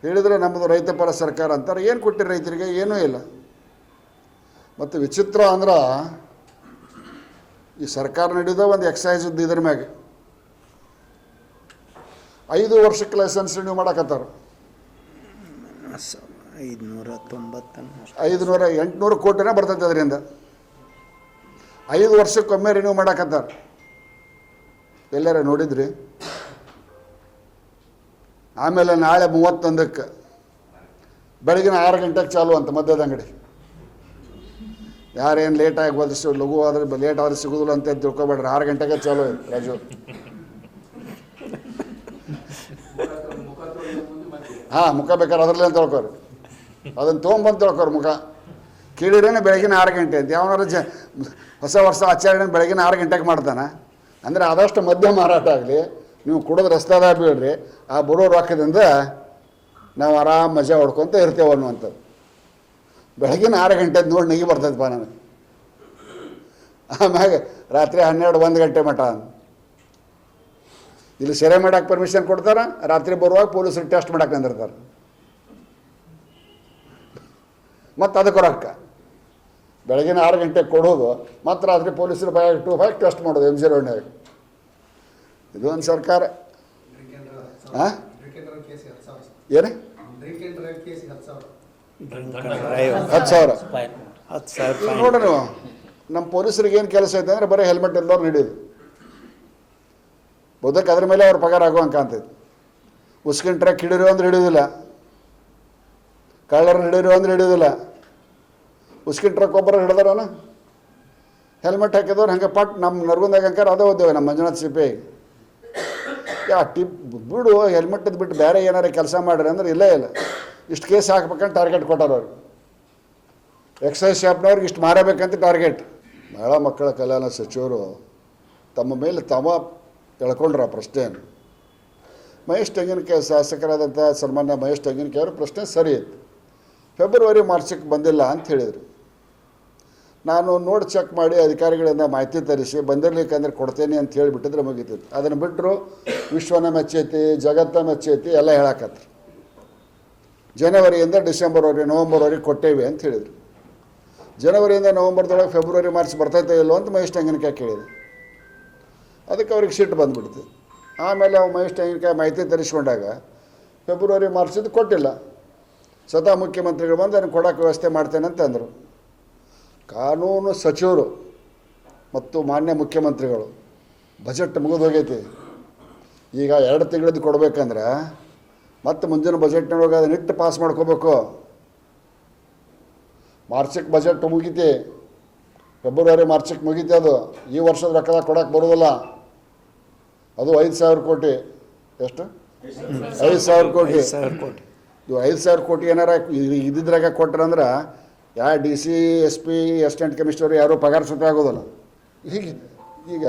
ಹೇಳಿದರೆ ನಮ್ಮದು ರೈತ ಪರ ಸರ್ಕಾರ ಅಂತಾರೆ. ಏನು ಕೊಟ್ಟಿರಿ ರೈತರಿಗೆ? ಏನೂ ಇಲ್ಲ. ಮತ್ತು ವಿಚಿತ್ರ ಅಂದ್ರೆ ಈ ಸರ್ಕಾರ ನಡೆಯೋದ ಒಂದು ಎಕ್ಸೈಸ್ ಇದ್ರ ಮ್ಯಾಗೆ. ಐದು ವರ್ಷಕ್ಕೆ ಲೈಸೆನ್ಸ್ ರಿನ್ಯೂ ಮಾಡಕತ್ತಾರ. ಐದುನೂರ ತೊಂಬತ್ತನ್ನು ಐದುನೂರ ಎಂಟುನೂರು ಕೋಟಿನೇ ಬರ್ತೈತೆ ಅದರಿಂದ. ಐದು ವರ್ಷಕ್ಕೊಮ್ಮೆ ರಿನ್ಯೂ ಮಾಡಕತ್ತಾರ. ಎಲ್ಲಾರ ನೋಡಿದ್ರಿ, ಆಮೇಲೆ ನಾಳೆ ಮೂವತ್ತೊಂದಕ್ಕೆ, ಬೆಳಗಿನ ಆರು ಗಂಟೆಗೆ ಚಾಲು ಅಂತ ಮದ್ಯದ ಅಂಗಡಿ. ಯಾರೇನು ಲೇಟಾಗಿ ಬದಲಿಸ ಲಘು ಆದರೆ ಲೇಟ್ ಆದರೆ ಸಿಗೋದಿಲ್ಲ ಅಂತ ತಿಳ್ಕೊಬೇಡ್ರಿ. ಆರು ಗಂಟೆಗೆ ಚಲೋ ರಾಜು. ಹಾಂ, ಮುಖ ಬೇಕಾದ್ರೆ ಅದರಲ್ಲೇ ತಿಳ್ಕೊರಿ. ಅದನ್ನು ತೊಗೊಂಬಂದು ತಿಳ್ಕೊರಿ ಮುಖ. ಕೇಳಿರೇನೆ ಬೆಳಗಿನ ಆರು ಗಂಟೆ ಅಂತ. ಯಾವನಾರು ಜ ಹೊಸ ವರ್ಷ ಆಚರಣೆ ಬೆಳಗಿನ ಆರು ಗಂಟೆಗೆ ಮಾಡ್ತಾನೆ. ಅಂದರೆ ಆದಷ್ಟು ಮದ್ಯ ಮಾರಾಟ ಆಗಲಿ, ನೀವು ಕುಡಿದು ರಸ್ತಾದಾಗ ಬೀಳ್ರಿ, ಆ ಬರೋ ರೊಕ್ಕದಿಂದ ನಾವು ಆರಾಮ್ ಮಜಾ ಹೊಡ್ಕೊತ ಇರ್ತೇವೆ ಅನ್ನುವಂಥದ್ದು. ಬೆಳಗಿನ ಆರು ಗಂಟೆ ನೋಡಿ ನೆಗಿ ಬರ್ತದಪ್ಪ ನನಗೆ. ಆಮ್ಯಾಗ ರಾತ್ರಿ ಹನ್ನೆರಡು ಒಂದು ಗಂಟೆ ಮಟ ಇಲ್ಲಿ ಸೆರೆ ಮಾಡಕ್ಕೆ ಪರ್ಮಿಷನ್ ಕೊಡ್ತಾರೆ ರಾತ್ರಿ ಬರುವಾಗ ಪೊಲೀಸರು ಟೆಸ್ಟ್ ಮಾಡಕ್ಕೆ ಅಂದಿರ್ತಾರೆ ಮತ್ತು ಅದಕ್ಕೆ ರೊಕ್ಕ. ಬೆಳಗಿನ ಆರು ಗಂಟೆಗೆ ಕೊಡೋದು ಮತ್ತು ರಾತ್ರಿ ಪೊಲೀಸರು ಬಾಯಾಗ ಟು ಫೈವ್ ಟೆಸ್ಟ್ ಮಾಡೋದು ಎಂ ಜಿ ರೋಡ್ನಾಗ ಇದು ಒಂದು ಸರ್ಕಾರ. ಹಾಂ ಏನು? ಹತ್ತು ಸಾವಿರ. ಹತ್ತು ಸಾವಿರ ನೀವು ನಮ್ಮ ಪೊಲೀಸರಿಗೆ ಏನು ಕೆಲಸ ಐತೆ ಅಂದರೆ ಬರೀ ಹೆಲ್ಮೆಟ್ ಎಲ್ಲರೂ ಹಿಡಿಯೋದು. ಬಹುತೇಕ ಅದ್ರ ಮೇಲೆ ಅವ್ರ ಪಗಾರ ಅಂತ ಕಾಣ್ತೈತಿ. ಉಸ್ಕಿನ ಟ್ರ್ಯಾಕ್ ಹಿಡಿರು ಅಂದ್ರೆ ಹಿಡಿಯೋದಿಲ್ಲ. ಕಳ್ಳರನ್ನ ಹಿಡಿರು ಅಂದ್ರೆ ಹಿಡಿಯೋದಿಲ್ಲ. ಉಸ್ಕಿನ ಟ್ರಕ್ ಒಬ್ಬರು ಹಿಡಿದಾರನ ಹೆಲ್ಮೆಟ್ ಹಾಕಿದವ್ರು ಹಂಗೆ ಪಟ್ ನಮ್ಮ ನರ್ಗುಂದಾಗ ಅಂಕಾರ ಅದೇ ಓದ್ದೇವೆ ನಮ್ಮ ಮಂಜುನಾಥ್ ಸಿಪಿ. ಯಾ ಟಿಪ್ ಬಿಡು ಹೆಲ್ಮೆಟ್ ಬಿಟ್ಟು ಬೇರೆ ಏನಾರ ಕೆಲಸ ಮಾಡ್ರಿ ಅಂದ್ರೆ ಇಲ್ಲೇ ಇಲ್ಲ. ಇಷ್ಟು ಕೇಸ್ ಹಾಕ್ಬೇಕಂತ ಟಾರ್ಗೆಟ್ ಕೊಟ್ಟಾರ ಅವ್ರು. ಎಕ್ಸೈಸ್ ಶಾಪ್ನವ್ರಿಗೆ ಇಷ್ಟು ಮಾರಬೇಕಂತ ಟಾರ್ಗೆಟ್ ಮಹಿಳಾ ಮಕ್ಕಳ ಕಲ್ಯಾಣ ಸಚಿವರು ತಮ್ಮ ಮೇಲೆ ತಮ್ಮ ಎಳ್ಕೊಂಡ್ರ ಆ ಪ್ರಶ್ನೆಯನ್ನು. ಮಹೇಶ್ ತೆಂಗಿನಕಾಯಿ ಶಾಸಕರಾದಂಥ ಸನ್ಮಾನ್ಯ ಮಹೇಶ್ ತೆಂಗಿನಕಾಯಿ ಅವರು ಪ್ರಶ್ನೆ ಸರಿ ಇತ್ತು. ಫೆಬ್ರವರಿ ಮಾರ್ಚಕ್ಕೆ ಬಂದಿಲ್ಲ ಅಂತ ಹೇಳಿದರು. ನಾನು ನೋಡಿ ಚೆಕ್ ಮಾಡಿ ಅಧಿಕಾರಿಗಳಿಂದ ಮಾಹಿತಿ ತರಿಸಿ ಬಂದಿರಲಿಕ್ಕಂದ್ರೆ ಕೊಡ್ತೇನೆ ಅಂತ ಹೇಳಿಬಿಟ್ಟಿದ್ರೆ ಮುಗಿತಿತ್ತು ಅದನ್ನು ಬಿಟ್ಟರು ವಿಶ್ವನ ಮೆಚ್ಚೈತಿ ಜಗತ್ತ ಮೆಚ್ಚೈತಿ ಎಲ್ಲ ಹೇಳಕತ್ರು. ಜನವರಿಯಿಂದ ಡಿಸೆಂಬರ್ವರೆಗೆ, ನವಂಬರ್ವರೆಗೆ ಕೊಟ್ಟೇವೆ ಅಂತ ಹೇಳಿದರು. ಜನವರಿಯಿಂದ ನವಂಬರ್ದೊಳಗೆ ಫೆಬ್ರವರಿ, ಮಾರ್ಚ್ ಬರ್ತೈತೆ ಇಲ್ಲೋ ಅಂತ ಮಹೇಶ್ ತೆಂಗಿನಕಾಯಿ ಕೇಳಿದೆ ಅದಕ್ಕೆ ಅವ್ರಿಗೆ ಸಿಟ್ಟು ಬಂದುಬಿಡ್ತು. ಆಮೇಲೆ ಅವು ಮಹೇಶ್ ತೆಂಗಿನಕಾಯಿ ಮಾಹಿತಿ ತರಿಸ್ಕೊಂಡಾಗ ಫೆಬ್ರವರಿ ಮಾರ್ಚಿದ್ದು ಕೊಟ್ಟಿಲ್ಲ. ಸ್ವತಃ ಮುಖ್ಯಮಂತ್ರಿಗಳು ಬಂದು ಅದನ್ನು ಕೊಡೋಕೆ ವ್ಯವಸ್ಥೆ ಮಾಡ್ತೇನೆ ಅಂತ ಅಂದರು. ಕಾನೂನು ಸಚಿವರು ಮತ್ತು ಮಾನ್ಯ ಮುಖ್ಯಮಂತ್ರಿಗಳು, ಬಜೆಟ್ ಮುಗಿದು ಹೋಗೈತಿ. ಈಗ ಎರಡು ತಿಂಗಳದ್ದು ಕೊಡ್ಬೇಕಂದ್ರೆ ಮತ್ತೆ ಮುಂದಿನ ಬಜೆಟ್ನೊಳಗೆ ಅದನ್ನ ಇಟ್ಟು ಪಾಸ್ ಮಾಡ್ಕೋಬೇಕು. ಮಾರ್ಚಿಗೆ ಬಜೆಟ್ ಮುಗೀತಿ. ಫೆಬ್ರವರಿ ಮಾರ್ಚಿಗೆ ಮುಗೀತಿ ಅದು. ಈ ವರ್ಷದ ರೊಕ್ಕದಾಗ ಕೊಡೋಕೆ ಬರೋದಿಲ್ಲ. ಅದು ಐದು ಸಾವಿರ ಕೋಟಿ. ಎಷ್ಟು? ಐದು ಸಾವಿರ ಕೋಟಿ. ಸಾವಿರ ಕೋಟಿ. ಇದು ಐದು ಸಾವಿರ ಕೋಟಿ ಏನಾರ ಇದ್ದಿದ್ರಾಗ ಕೊಟ್ರಂದ್ರೆ ಯಾ D C S P assistant commissioner ಯಾರೂ ಪಗಾರ ಸುತ್ತ ಆಗೋದಿಲ್ಲ. ಈಗ ಈಗ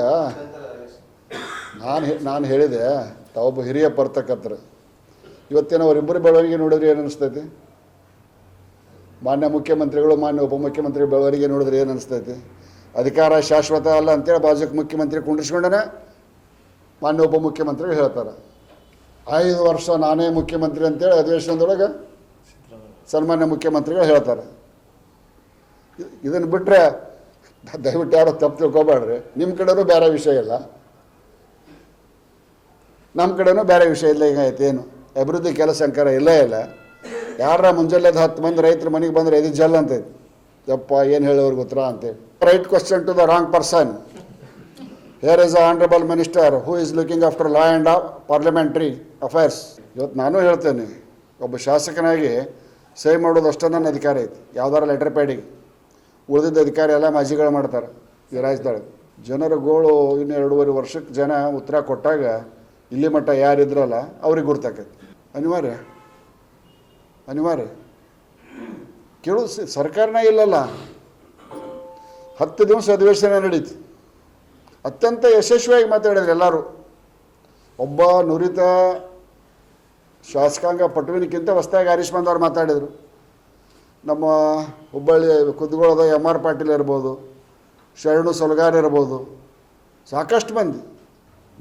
ನಾನು ನಾನು ಹೇಳಿದೆ ತಾವೊಬ್ಬ ಹಿರಿಯ ಪರ್ತಕರ್ತರು ಇವತ್ತೇನೋ ಅವರಿಬ್ಬರು ಬೆಳವಣಿಗೆ ನೋಡಿದ್ರೆ ಏನು ಅನಿಸ್ತೈತಿ? ಮಾನ್ಯ ಮುಖ್ಯಮಂತ್ರಿಗಳು, ಮಾನ್ಯ ಉಪಮುಖ್ಯಮಂತ್ರಿ ಬೆಳವಣಿಗೆ ನೋಡಿದ್ರೆ ಏನು ಅನಿಸ್ತೈತಿ? ಅಧಿಕಾರ ಶಾಶ್ವತ ಅಲ್ಲ ಅಂತೇಳಿ ಬಾಜುಕ್ ಮುಖ್ಯಮಂತ್ರಿ ಕುಂಡಿಸ್ಕೊಂಡೇ ಮಾನ್ಯ ಉಪಮುಖ್ಯಮಂತ್ರಿಗಳು ಹೇಳ್ತಾರೆ. ಐದು ವರ್ಷ ನಾನೇ ಮುಖ್ಯಮಂತ್ರಿ ಅಂತೇಳಿ ಅಧಿವೇಶನದೊಳಗೆ ಸನ್ಮಾನ್ಯ ಮುಖ್ಯಮಂತ್ರಿಗಳು ಹೇಳ್ತಾರೆ. ಇದನ್ನು ಬಿಟ್ಟರೆ ದಯವಿಟ್ಟು ಯಾರೋ ತಪ್ಪು ತಿಳ್ಕೊಬೇಡ್ರಿ ನಿಮ್ಮ ಕಡೆನೂ ಬೇರೆ ವಿಷಯ ಇಲ್ಲ. ನಮ್ಮ ಕಡೆನೂ ಬೇರೆ ವಿಷಯ ಇಲ್ಲ ಈಗ ಐತೆ ಏನು? ಅಭಿವೃದ್ಧಿ ಕೆಲಸ ಅಂಕಾರ ಇಲ್ಲೇ ಇಲ್ಲ. ಯಾರ ಮುಂಜಾನೆದ ಹತ್ತು ಮಂದಿ ರೈತರ ಮನೆಗೆ ಬಂದರೆ ಇದು ಜಲ್ ಅಂತೈತಿ ಯಪ್ಪ, ಏನು ಹೇಳೋರು ಉತ್ತರ ಅಂತೇಳಿ right question to the wrong person here is a honourable minister who is looking after law and parliamentary affairs ಇವತ್ತು ನಾನು ಹೇಳ್ತೇನೆ, ಒಬ್ಬ ಶಾಸಕನಾಗಿ ಸಹಿ ಮಾಡೋದು ಅಷ್ಟೇ ನನ್ನ ಅಧಿಕಾರ ಐತಿ. ಯಾವ್ದಾರ ಲೆಟರ್ ಪ್ಯಾಡಿಗೆ ಉಳಿದಿದ್ದ ಅಧಿಕಾರಿ ಎಲ್ಲ ಮಾಜಿಗಳು ಮಾಡ್ತಾರೆ ಈ ರಾಜ್ಯದೊಳಗೆ ಜನರ ಗೋಳು ಇನ್ನು ಎರಡೂವರೆ ವರ್ಷಕ್ಕೆ ಜನ ಉತ್ತರ ಕೊಟ್ಟಾಗ, ಇಲ್ಲಿ ಮಟ್ಟ ಯಾರಿದ್ರಲ್ಲ, ಅವ್ರಿಗೆ ಗುರ್ತಾಕೈತಿ. ಅನಿವಾರ್ಯ. ಅನಿವಾರ್ಯ. ಕೇಳೋದು ಸರ್ಕಾರನ ಇಲ್ಲಲ್ಲ. ಹತ್ತು ದಿವಸ ಅಧಿವೇಶನ ನಡೀತು. ಅತ್ಯಂತ ಯಶಸ್ವಿಯಾಗಿ ಮಾತಾಡಿದ್ರು ಎಲ್ಲರೂ. ಒಬ್ಬ ನುರಿತ ಶಾಸಕಾಂಗ ಪಟುವಿನಕ್ಕಿಂತ ಹೊಸದಾಗಿ ಹರೀಶ್ ಬಂದವ್ರು ಮಾತಾಡಿದರು. ನಮ್ಮ ಹುಬ್ಬಳ್ಳಿ ಕುದ್ಗೋಳದ ಎಂ ಆರ್ ಪಾಟೀಲ್ ಇರ್ಬೋದು, ಶರಣು ಸೊಲ್ಗಾರ್ ಇರ್ಬೋದು, ಸಾಕಷ್ಟು ಮಂದಿ.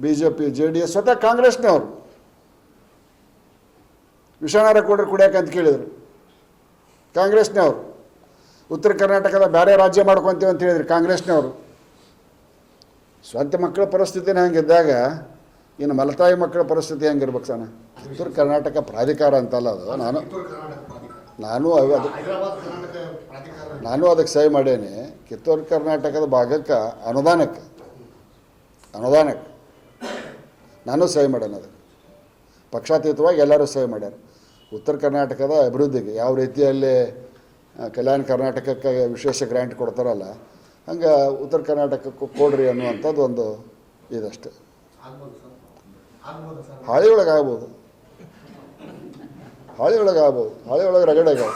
B J P J D S, ಸ್ವತಃ ಕಾಂಗ್ರೆಸ್ನವರು. ವಿಷಾನಾರ ಕೊಡ್ರಿ ಕುಡಿಯೋಕೆ ಅಂತ ಕೇಳಿದರು. ಕಾಂಗ್ರೆಸ್ನವರು. ಉತ್ತರ ಕರ್ನಾಟಕದ ಬೇರೆ ರಾಜ್ಯ ಮಾಡ್ಕೊತೀವಿ ಅಂತ ಹೇಳಿದ್ರು ಕಾಂಗ್ರೆಸ್ನವರು. ಸ್ವಂತ ಮಕ್ಕಳ ಪರಿಸ್ಥಿತಿನ ಹಂಗಿದ್ದಾಗ ಇನ್ನು ಮಲತಾಯಿ ಮಕ್ಕಳ ಪರಿಸ್ಥಿತಿ ಹೆಂಗಿರ್ಬೇಕು ಸಣ್ಣ. ಉತ್ತರ ಕರ್ನಾಟಕ ಪ್ರಾಧಿಕಾರ ಅಂತಲ್ಲ ಅದು. ನಾನು ನಾನು ಅದು ನಾನು ಅದಕ್ಕೆ ಸಹಿ ಮಾಡೇನಿ. ಕಿತ್ತೂರು ಕರ್ನಾಟಕದ ಭಾಗಕ್ಕೆ ಅನುದಾನಕ್ಕೆ. ಅನುದಾನಕ್ಕೆ. ನಾನು ಸಹಿ ಮಾಡೇನೆ ಅದಕ್ಕೆ. ಪಕ್ಷಾತೀತವಾಗಿ ಎಲ್ಲರೂ ಸಹಿ ಮಾಡ್ಯಾರ. ಉತ್ತರ ಕರ್ನಾಟಕದ ಅಭಿವೃದ್ಧಿಗೆ ಯಾವ ರೀತಿಯಲ್ಲಿ ಕಲ್ಯಾಣ ಕರ್ನಾಟಕಕ್ಕೆ ವಿಶೇಷ ಗ್ರ್ಯಾಂಟ್ ಕೊಡ್ತಾರಲ್ಲ ಹಂಗೆ ಉತ್ತರ ಕರ್ನಾಟಕಕ್ಕೂ ಕೊಡ್ರಿ ಅನ್ನುವಂಥದ್ದು ಒಂದು ಇದಷ್ಟೆ. ಹಾಳಿ ಒಳಗೆ ಆಗ್ಬೋದು ಹಾಳಿ ಒಳಗೆ ಆಗ್ಬೋದು. ಹಾಳಿ ಒಳಗೆ ರಗಡೆ ಆಗ್ಯಾವ.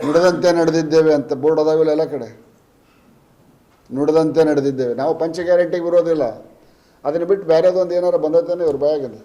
ನುಡಿದಂತೆ ನಡೆದಿದ್ದೇವೆ ಅಂತ ಬೋರ್ಡ್ ಅದಾವಿಲ್ಲ ಎಲ್ಲ ಕಡೆ. ನುಡಿದಂತೆ ನಡೆದಿದ್ದೇವೆ. ನಾವು ಪಂಚ ಗ್ಯಾರಂಟಿಗೆ ಬರೋದಿಲ್ಲ. ಅದನ್ನು ಬಿಟ್ಟು ಬೇರೆದೊಂದು ಏನಾರು ಬಂದೈತೇನೋ ಇವ್ರ ಬಾಯಾಗಿಂದ.